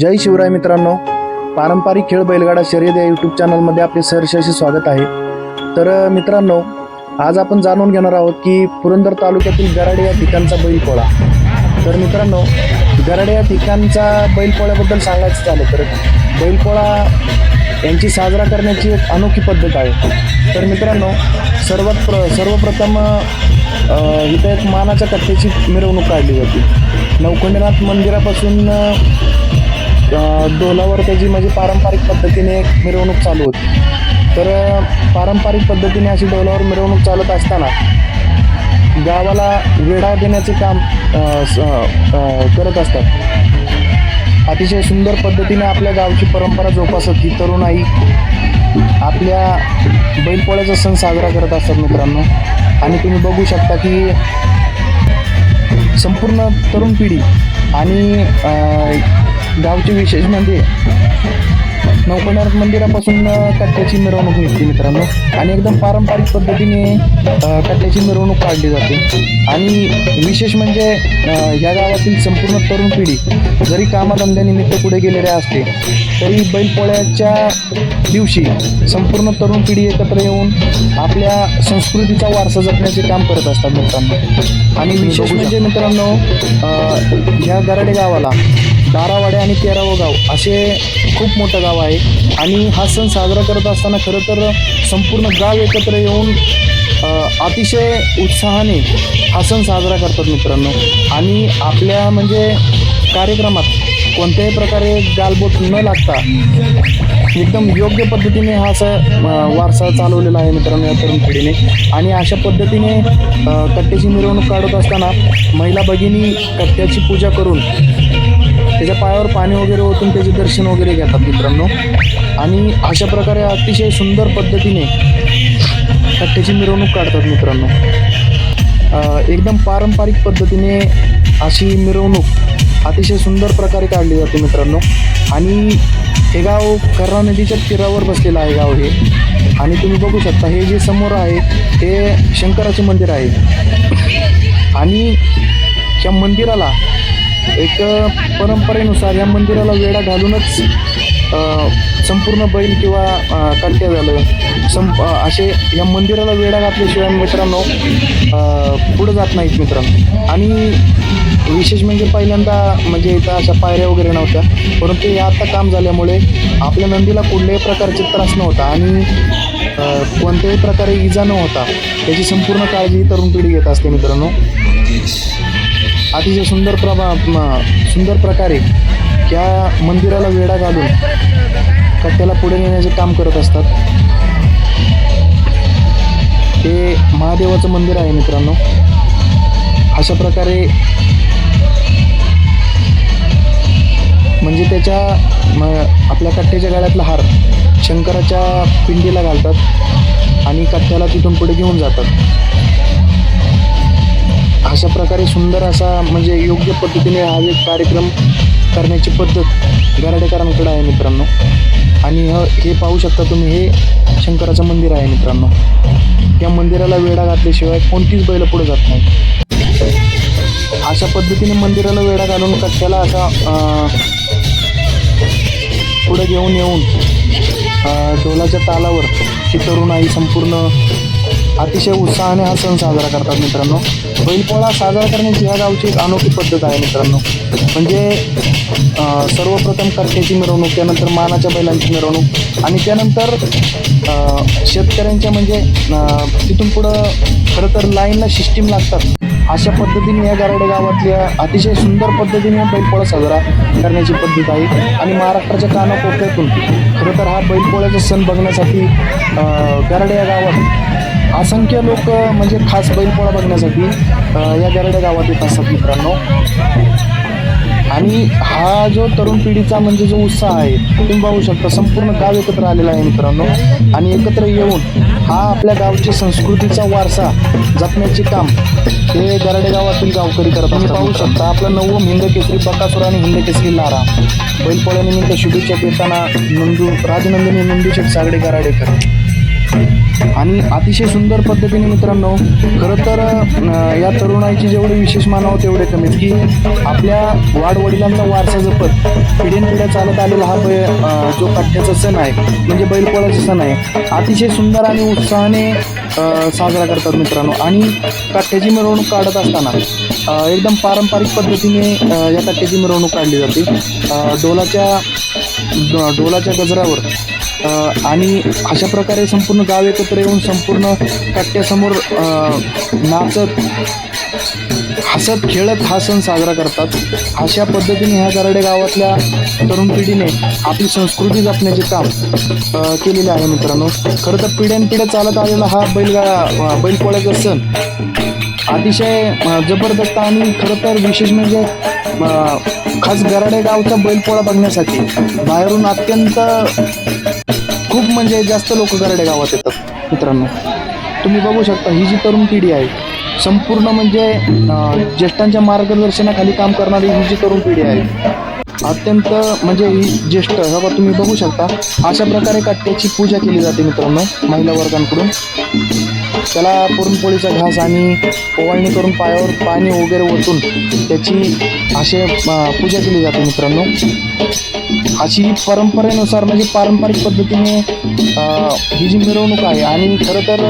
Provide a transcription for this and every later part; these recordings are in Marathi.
जय शिवराय मित्रांनो. पारंपरिक खेळ बैलगाडा शर्यत या यूट्यूब चॅनलमध्ये आपले सहर्ष असे स्वागत आहे. तर मित्रांनो आज आपण जाणून घेणार आहोत की पुरंदर तालुक्यातील गराडे या ठिकाणचा बैलपोळा. तर मित्रांनो गराडे या ठिकाणचा बैलपोळ्याबद्दल सांगायचं झालं तर बैलपोळा यांची साजरा करण्याची एक अनोखी पद्धत आहे. तर मित्रांनो सर्वात प्र सर्वप्रथम इथं एक मानाच्या कट्ट्याची मिरवणूक काढली जाते नवखंडनाथ मंदिरापासून डोलावर त्याची म्हणजे पारंपरिक पद्धतीने एक मिरवणूक चालू होती. तर पारंपरिक पद्धतीने अशी डोलावर मिरवणूक चालत असताना गावाला वेढा देण्याचे काम स- करत असतात. अतिशय सुंदर पद्धतीने आपल्या गावची परंपरा जोपासत ही तरुणाई आपल्या बैलपोळ्याचा सण साजरा करत असतात मित्रांनो. आणि तुम्ही बघू शकता की संपूर्ण तरुण पिढी आणि गावचे विशेष म्हणजे नौकनाथ मंदिरापासून कट्ट्याची मिरवणूक निघते मित्रांनो. आणि एकदम पारंपरिक पद्धतीने कट्ट्याची मिरवणूक काढली जाते. आणि विशेष म्हणजे ह्या गावातील संपूर्ण तरुण पिढी जरी कामाधंद्यानिमित्त पुढे गेलेले असते तरी बैलपोळ्याच्या दिवशी संपूर्ण तरुण पिढी एकत्र येऊन आपल्या संस्कृतीचा वारसा जपण्याचे काम करत असतात मित्रांनो. आणि विशेष म्हणजे मित्रांनो ह्या गराडे गावाला दारावाडे आणि तेरावं गाव असे खूप मोठं गाव आहे. आणि हा सण साजरा करत असताना खरं तर संपूर्ण गाव एकत्र येऊन अतिशय उत्साहाने हा सण साजरा करतात मित्रांनो. आणि आपल्या म्हणजे कार्यक्रमात कोणत्याही प्रकारे गालबोट न लागता एकदम योग्य पद्धतीने हा असा वारसा चालवलेला आहे मित्रांनो या तरुण पिढीने. आणि अशा पद्धतीने कट्ट्याची मिरवणूक काढत असताना महिला भगिनी कट्ट्याची पूजा करून त्याच्या पायावर पाणी वगैरे ओतून त्याचे दर्शन वगैरे घेतात मित्रांनो. आणि अशा प्रकारे अतिशय सुंदर पद्धतीने कट्ट्याची मिरवणूक काढतात मित्रांनो. एकदम पारंपरिक पद्धतीने अशी मिरवणूक अतिशय सुंदर प्रकारे काढली जाते मित्रांनो. आणि हे गाव कर्रा नदीच्या तीरावर बसलेलं आहे गाव हे. आणि तुम्ही बघू शकता हे जे समोर आहे हे शंकराचे मंदिर आहे. आणि या मंदिराला एक परंपरेनुसार या मंदिराला वेढा घालूनच संपूर्ण बैल किंवा कट्ट्या झालं. संप असे या मंदिराला वेढा घातल्याशिवाय मित्रांनो पुढं जात नाहीत मित्रांनो. आणि विशेष म्हणजे पहिल्यांदा म्हणजे इथं अशा पायऱ्या वगैरे नव्हत्या. परंतु हे आता काम झाल्यामुळे आपल्या नंदीला कुठल्याही प्रकारचे त्रास नव्हता आणि कोणत्याही प्रकारे इजा न होता त्याची संपूर्ण काळजी तरुण पिढी घेत असते मित्रांनो. अतिशय सुंदर प्रभा सुंदर प्रकारे त्या मंदिराला वेढा घालून कट्ट्याला पुढे नेण्याचे काम करत असतात. हे महादेवाचं मंदिर आहे मित्रांनो. अशा प्रकारे म्हणजे त्याच्या म- आपल्या कट्ट्याच्या गळ्यातला हार शंकराच्या पिंडीला घालतात आणि कट्ट्याला तिथून पुढे घेऊन जातात. अशा प्रकारे सुंदर असा म्हणजे योग्य पद्धतीने हा एक कार्यक्रम करण्याची पद्धत गराडेकरांकडे आहे मित्रांनो. आणि ह हे पाहू शकता तुम्ही हे शंकराचं मंदिर आहे मित्रांनो. या मंदिराला वेढा घातल्याशिवाय कोणतीच बैल पुढे जात नाही. अशा पद्धतीने मंदिराला वेढा घालून कट्ट्याला असा पुढे घेऊन येऊन डोलाच्या ढोलाच्या तालावर ही तरुणाई संपूर्ण अतिशय उत्साहाने हा सण साजरा करतात मित्रांनो. बैलपोळा साजरा करण्याची ह्या गावची एक अनोखी पद्धत आहे मित्रांनो. म्हणजे सर्वप्रथम कर्त्याची मिरवणूक त्यानंतर मानाच्या बैलांची मिरवणूक आणि त्यानंतर शेतकऱ्यांच्या म्हणजे तिथून पुढं खरं तर लाईनला सिस्टीम लागतात. अशा पद्धतीने या गारडे गावातल्या अतिशय सुंदर पद्धतीने बैलपोळा साजरा करण्याची पद्धत आहे. आणि महाराष्ट्राच्या कानाकोपऱ्यातून खरं तर हा बैलपोळ्याचा सण बघण्यासाठी अं, गारडे या गावात असंख्य लोक म्हणजे खास बैलपोळा बघण्यासाठी या गरड्या गावात येत असतात मित्रांनो. आणि हा जो तरुण पिढीचा म्हणजे जो उत्साह आहे तुम्ही पाहू शकता संपूर्ण गाव एकत्र आलेला आहे मित्रांनो. आणि एकत्र येऊन हा आपल्या गावची संस्कृतीचा वारसा जपण्याचे काम हे गरडे गावातील गावकरी करत असतात पाहू शकता आपलं नवं हिंद केसरी बकासूर आणि हिंद केसरी लारा बैलपोळ्यानिमित्त शुभेच्छा देताना नंदू राजनंदिनी नंदूशेठ सागडे गराडेकर आणि अतिशय सुंदर पद्धतीने मित्रांनो खरं तर या तरुणाईची जेवढे विशेष मानावं तेवढे कमीच की आपल्या वाडवडिलांचा वारसा जपत पिढ्यानपिढ्या चालत आलेला हा बै जो काठ्याचा सण आहे म्हणजे बैलपोळाचा सण आहे अतिशय सुंदर आणि उत्साहाने साजरा करतात मित्रांनो. आणि काठ्याची मिरवणूक काढत असताना एकदम पारंपरिक पद्धतीने या काठ्याची मिरवणूक काढली जाते. डोलाच्या डोलाच्या गजरावर आणि अशा प्रकारे संपूर्ण गाव एकत्र येऊन संपूर्ण कट्ट्यासमोर नाचत हसत खेळत हा सण साजरा करतात. अशा पद्धतीने ह्या गराडे गावातल्या तरुण पिढीने आपली संस्कृती जपण्याचे काम केलेले आहे मित्रांनो. खरं तर पिढ्यानपिढ्या चालत आलेला हा बैलगा बैलपोळ्याचा सण अतिशय जबरदस्त आणि खरं तर विशेष म्हणजे खास गराडे गावचा बैलपोळा बघण्यासाठी बाहेरून अत्यंत खूप म्हणजे जास्त लोक गराडे गावात येतात मित्रांनो. तुम्ही बघू शकता ही जी तरुण पिढी आहे संपूर्ण म्हणजे ज्येष्ठांच्या मार्गदर्शनाखाली काम करणारी ही जी तरुण पिढी आहे अत्यंत म्हणजे ही ज्येष्ठ हे तुम्ही बघू शकता अशा प्रकारे कट्ट्याची पूजा केली जाते मित्रांनो महिला वर्गांकडून. त्याला पुरणपोळीचा घास आणि ओवाळणी करून पायावर पाणी वगैरे ओतून त्याची असे पूजा केली जाते मित्रांनो. अशी परंपरेनुसार म्हणजे पारंपरिक पद्धतीने ही जी मिरवणूक आहे आणि खरं तर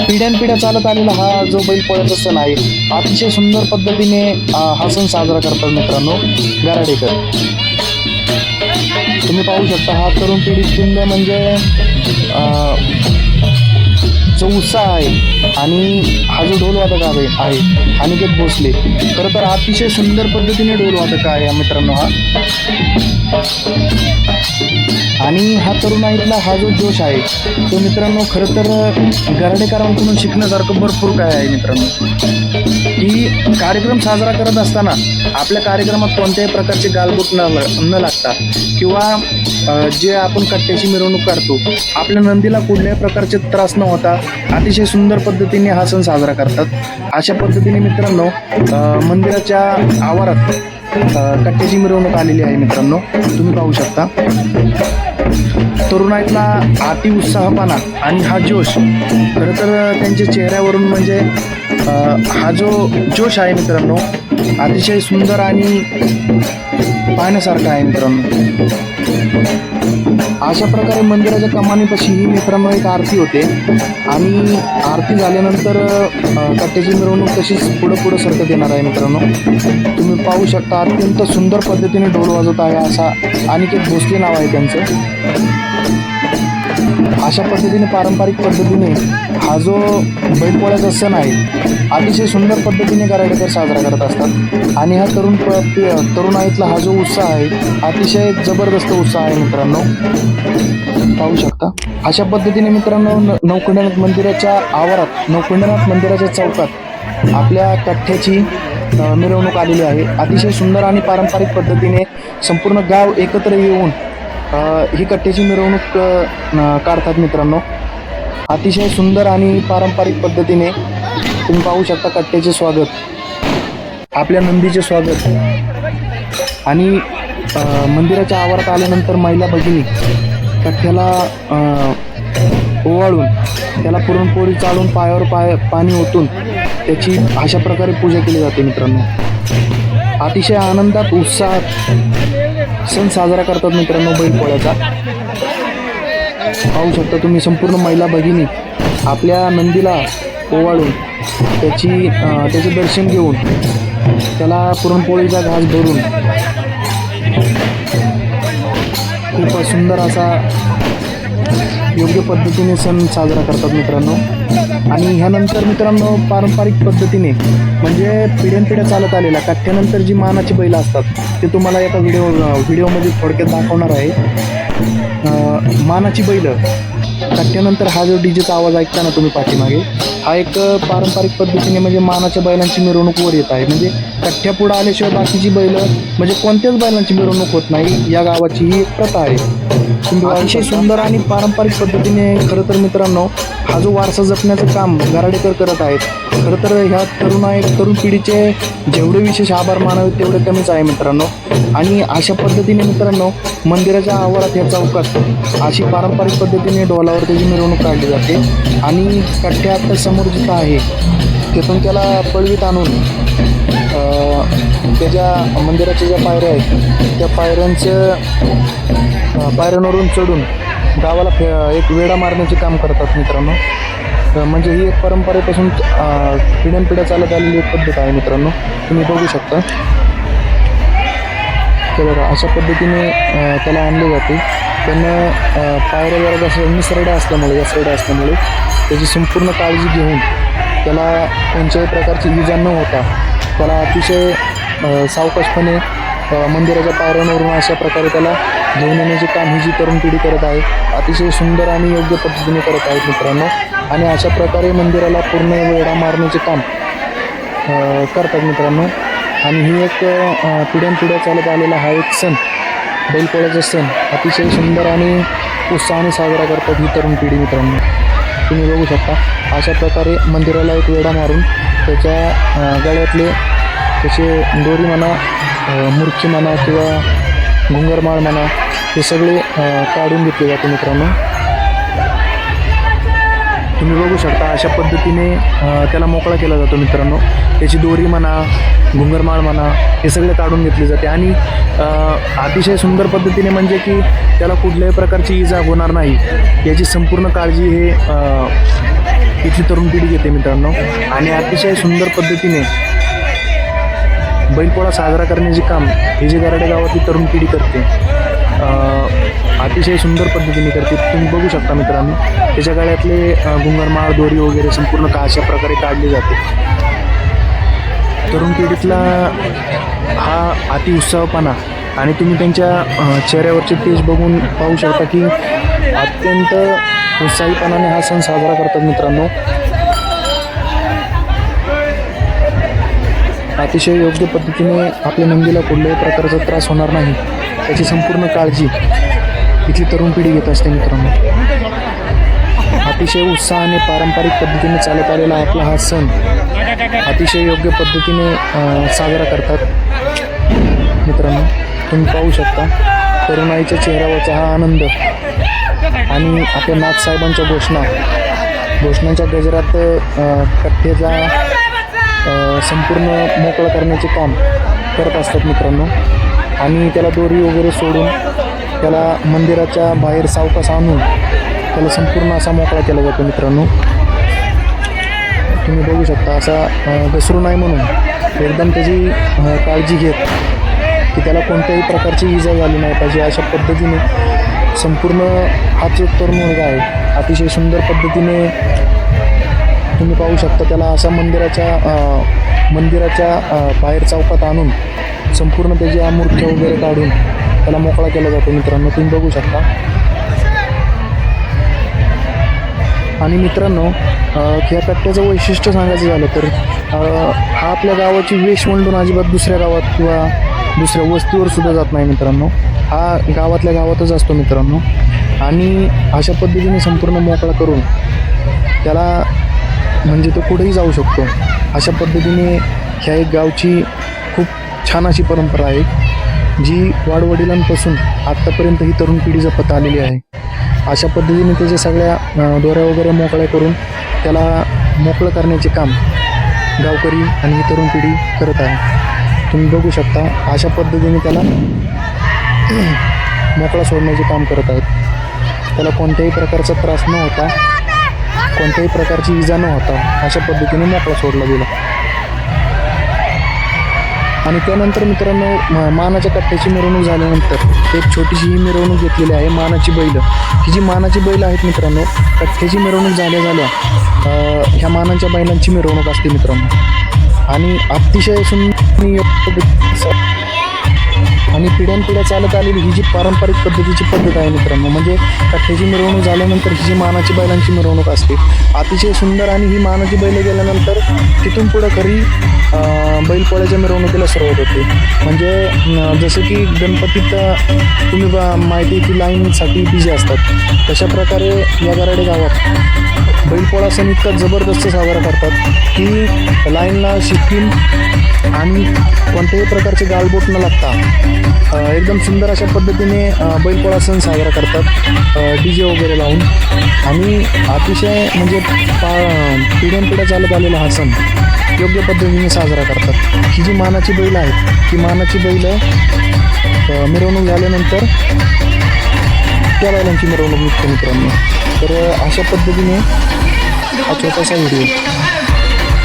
पिढ्यानपिढ्या चालत आलेला हा जो बैलपोळ्याचा सण आहे अतिशय सुंदर पद्धतीने हा सण साजरा करतात मित्रांनो गाराडेकर तुम्ही पाहू शकता हा तरुण पिढीतून म्हणजे जो उत्साह आहे आणि हा जो ढोल वादक आहे आहे अनिकेत भोसले खरं तर अतिशय सुंदर पद्धतीने ढोल वादक आहे या मित्रांनो हा. आणि हा तरुणाईतला हा जो जोश आहे तो मित्रांनो खरं तर गराडेकरांकडून शिकण्यासारखं भरपूर काय आहे मित्रांनो. की कार्यक्रम साजरा करत असताना आपल्या कार्यक्रमात कोणत्याही प्रकारचे गालबोट न न लागता किंवा जे आपण कट्ट्याची मिरवणूक काढतो आपल्या नंदीला कुठल्याही प्रकारचे त्रास न होता अतिशय सुंदर पद्धतीने हा सण साजरा करतात. अशा पद्धतीने मित्रांनो मंदिराच्या आवारात कट्ट्याची मिरवणूक आलेली आहे मित्रांनो. तुम्ही पाहू शकता. तरुणाईतला अति उत्साहपणा आणि हा जोश. खरं तर त्यांच्या चेहऱ्यावरून म्हणजे हा जो जोश आहे मित्रांनो अतिशय सुंदर आणि पाहण्यासारखा आहे मित्रांनो. अशा प्रकारे मंदिराच्या कमानीपाशी ही मित्रांनो एक आरती होते. आणि आरती झाल्यानंतर कट्ट्याची मिरवणूक तशीच पुढं पुढं सरकत येणार आहे मित्रांनो. तुम्ही पाहू शकता अत्यंत सुंदर पद्धतीने ढोल वाजवत आहे असा अनिकेत भोसले नाव आहे त्यांचं. अशा पद्धतीने पारंपरिक पद्धतीने हा जो बैलपोळ्याचा सण आहे अतिशय सुंदर पद्धतीने कराडेकर साजरा करत असतात. आणि हा तरुण प तरुणाईतला हा जो उत्साह आहे अतिशय जबरदस्त उत्साह आहे मित्रांनो. पाहू शकता. अशा पद्धतीने मित्रांनो न नवखंडनाथ मंदिराच्या आवारात नवखंडनाथ मंदिराच्या चौकात आपल्या कठ्ठ्याची मिरवणूक आलेली आहे. अतिशय सुंदर आणि पारंपरिक पद्धतीने संपूर्ण गाव एकत्र येऊन ही कट्ट्याची मिरवणूक काढतात मित्रांनो. अतिशय सुंदर आणि पारंपरिक पद्धतीने तुम्ही पाहू शकता कट्ट्याचे स्वागत. आपल्या नंदीचे स्वागत. आणि मंदिराच्या आवारात आल्यानंतर महिला भगिनी कट्ट्याला ओवाळून त्याला पुरणपोळी चालून पायावर पाय पाणी ओतून त्याची अशा प्रकारे पूजा केली जाते मित्रांनो. अतिशय आनंदात उत्साहात सण साजरा करतात मित्रांनो बैलपोळ्याचा. पाहू शकता तुम्ही संपूर्ण महिला भगिनी आपल्या नंदीला ओवाळून त्याची त्याचे दर्शन घेऊन त्याला पुरणपोळीचा घास भरून खूप सुंदर असा योग्य पद्धतीने सण साजरा करतात मित्रांनो. आणि ह्यानंतर मित्रांनो पारंपरिक पद्धतीने म्हणजे पिढ्यानपिढ्या चालत आलेला काठ्यानंतर जी मानाची बैल असतात ते तुम्हाला एका व्हिडिओ व्हिडिओमध्ये थोडक्यात दाखवणार आहे. मानाची बैलं काठ्यानंतर हा जो डीजेचा आवाज ऐकता ना तुम्ही पाठीमागे हा एक पारंपरिक पद्धतीने म्हणजे मानाच्या बैलांची मिरवणूक वर येत आहे. म्हणजे कठ्ठ्या पुढं आल्याशिवाय बाकीची बैल म्हणजे कोणत्याच बैलांची मिरवणूक होत नाही. या गावाची ही एक प्रथा आहे. अतिशय सुंदर आणि पारंपरिक पद्धतीने खरं तर मित्रांनो हा जो वारसा जपण्याचं काम गराडेकर करत आहेत खरं तर ह्या तरुणा एक तरुण पिढीचे जेवढे विशेष आभार मानावे तेवढे कमीच आहे मित्रांनो. आणि अशा पद्धतीने मित्रांनो मंदिराच्या आवारात या चौकात अशी पारंपरिक पद्धतीने डोलावर त्याची मिरवणूक काढली जाते. आणि कट्ट्या आता समोर जिथं आहे तिथून त्याला पळवीत आणून त्याच्या मंदिराच्या ज्या पायऱ्या आहेत त्या पायऱ्यांचं पायऱ्यांवरून चढून गावाला फे एक वेढा मारण्याचे काम करतात मित्रांनो. म्हणजे ही एक परंपरेपासून पिढ्यानपिढ्या चालत आलेली एक पद्धत आहे मित्रांनो. तुम्ही बघू शकता. तर बघा अशा पद्धतीने त्याला आणले जाते. पण पायऱ्या जरा असं निसरड्या असल्यामुळे यसरड्या असल्यामुळे त्याची संपूर्ण काळजी घेऊन त्याला कोणत्याही प्रकारची इजा न होता त्याला अतिशय सावकाशपणे मंदिराच्या पायऱ्यांवरून अशा प्रकारे त्याला घेऊन येण्याचे काम ही जी तरुण पिढी करत आहे अतिशय सुंदर आणि योग्य पद्धतीने करत आहेत मित्रांनो. आणि अशा प्रकारे मंदिराला पूर्ण वेढा मारण्याचे काम करतात मित्रांनो. आणि ही एक पिढ्यानपिढ्या चालत आलेला हा एक सण बैलपोळ्याचा सण अतिशय सुंदर आणि उत्साहाने साजरा करतात ही तरुण पिढी मित्रांनो. तुम्ही बघू शकता अशा प्रकारे मंदिराला एक वेढा मारून त्याच्या गळ्यातले त्याचे दोरी म्हणा अ, म्हणा किंवा घुंगरमाळ म्हणा हे सगळे काढून घेतले जाते मित्रांनो. तुम्ही बघू शकता अशा पद्धतीने त्याला मोकळा केला जातो मित्रांनो. त्याची दोरी म्हणा घुंगरमाळ म्हणा हे सगळे काढून घेतले जाते. आणि अतिशय सुंदर पद्धतीने म्हणजे की त्याला कुठल्याही प्रकारची इजा होणार नाही. याची संपूर्ण काळजी हे इथली तरुण पिढी घेते मित्रांनो. आणि अतिशय सुंदर पद्धतीने बैलपोळा साजरा करण्याचे काम हे जे गराडे गावातली तरुण पिढी करते अतिशय सुंदर पद्धतीने करते. तुम्ही बघू शकता मित्रांनो त्याच्या गळ्यातले घुंगरमाळ दोरी वगैरे संपूर्ण का अशा प्रकारे काढली जाते. तरुण पिढीतला हा अति उत्साहपणा आणि तुम्ही त्यांच्या चेहऱ्यावरचे तेज बघून पाहू शकता की अत्यंत उत्साहीपणाने हा सण साजरा करतात मित्रांनो. अतिशय योग्य पद्धतीने आपल्या नंदीला कुठल्याही प्रकारचा त्रास होणार नाही त्याची संपूर्ण काळजी इथली तरुण पिढी घेत असते मित्रांनो. अतिशय उत्साहाने पारंपरिक पद्धतीने चालत आलेला आपला हा सण अतिशय योग्य पद्धतीने साजरा करतात. मित्रांनो तुम्ही पाहू शकता तरुणाईच्या चेहऱ्यावरचा हा आनंद आणि आपल्या नाथसाहेबांच्या घोषणा घोषणांच्या गजरात अ, कट्टेचा संपूर्ण मोकळं करण्याचे काम करत असतात मित्रांनो. आणि त्याला दोरी वगैरे सोडून त्याला मंदिराच्या बाहेर सावकास आणून त्याला संपूर्ण असा मोकळा केला जातो मित्रांनो. तुम्ही बघू शकता असा घसरू नाही म्हणून एकदम त्याची काळजी घेत की त्याला कोणत्याही प्रकारची इजा झाली नाही पाहिजे. अशा पद्धतीने संपूर्ण हा जो तरुण मुलगा आहे. अतिशय सुंदर पद्धतीने तुम्ही पाहू शकता त्याला अशा मंदिराच्या मंदिराच्या बाहेर चौकात आणून संपूर्ण त्याची अमूर्त्य वगैरे काढून त्याला मोकळा केला जातो मित्रांनो. तुम्ही बघू शकता. आणि मित्रांनो या कट्ट्याचं वैशिष्ट्य सांगायचं झालं तर हा आपल्या गावाची वेश म्हणून अजिबात दुसऱ्या गावात किंवा दुसऱ्या वस्तीवर सुद्धा जात नाही मित्रांनो. हा गावातल्या गावातच असतो मित्रांनो. आणि अशा पद्धतीने संपूर्ण मोकळा करून त्याला म्हणजे तो कुठेही जाऊ शकतो. अशा पद्धतीने ह्या एक गावची खूप छान अशी परंपरा आहे. जी वाडवडिलांपासून आत्तापर्यंत ही तरुण पिढी जपत आलेली आहे. अशा पद्धतीने त्याच्या सगळ्या दोऱ्या वगैरे मोकळ्या करून त्याला मोकळं करण्याचे काम गावकरी आणि ही तरुण पिढी करत आहे. तुम्ही बघू शकता अशा पद्धतीने त्याला मोकळा सोडण्याचे काम करत आहेत. त्याला कोणत्याही प्रकारचा त्रास न होता कोणत्याही प्रकारची इजा न होता अशा पद्धतीने मोकळा सोडला गेला. आणि त्यानंतर मित्रांनो मानाच्या कट्ट्याची मिरवणूक झाल्यानंतर एक छोटीशी ही मिरवणूक घेतलेली आहे मानाची बैल. ही जी मानाची बैल आहेत मित्रांनो कट्ट्याची मिरवणूक झाल्या झाल्या ह्या मानाच्या बैलांची मिरवणूक असते मित्रांनो. आणि अतिशय सुंदर आणि पिढ्यानपिढ्या चालत आलेली ही जी पारंपरिक पद्धतीची पद्धत आहे मित्रांनो म्हणजे कथ्याची मिरवणूक झाल्यानंतर ही जी मानाची बैलांची मिरवणूक असते अतिशय सुंदर आणि ही मानाची बैल गेल्यानंतर तिथून पुढं खरी बैलपोळ्याच्या मिरवणुकीला सुरुवात होते. म्हणजे जसं की गणपतीत तुम्ही माहिती की लाईनसाठी बिझी असतात. तशा प्रकारे या गराडे गावात बैलपोळा सण इतका जबरदस्त साजरा करतात की लाईनला शिफ्टीन आणि कोणत्याही प्रकारचे गालबोट न लागता एकदम सुंदर अशा पद्धतीने बैलपोळा सण साजरा करतात डी जे वगैरे लावून. आणि अतिशय म्हणजे पा पिढ्यानपिढ्या चालत आलेला हा सण योग्य पद्धतीने साजरा करतात. ही जी मानाची बैल आहेत ती मानाची बैल मिरवणूक झाल्यानंतर त्या बैलांची मिरवणूक निघते मित्रांनो. तर अशा पद्धतीने हा छोटासा व्हिडिओ.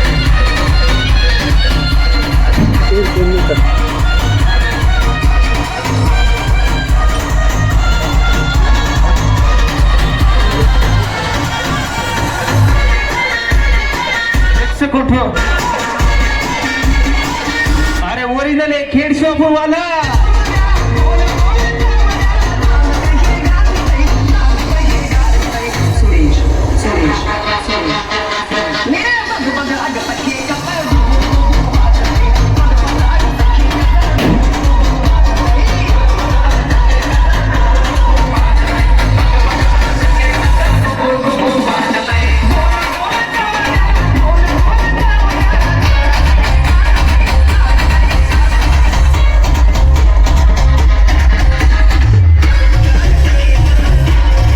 अरे ओरिजिनल खेड शॉप वाला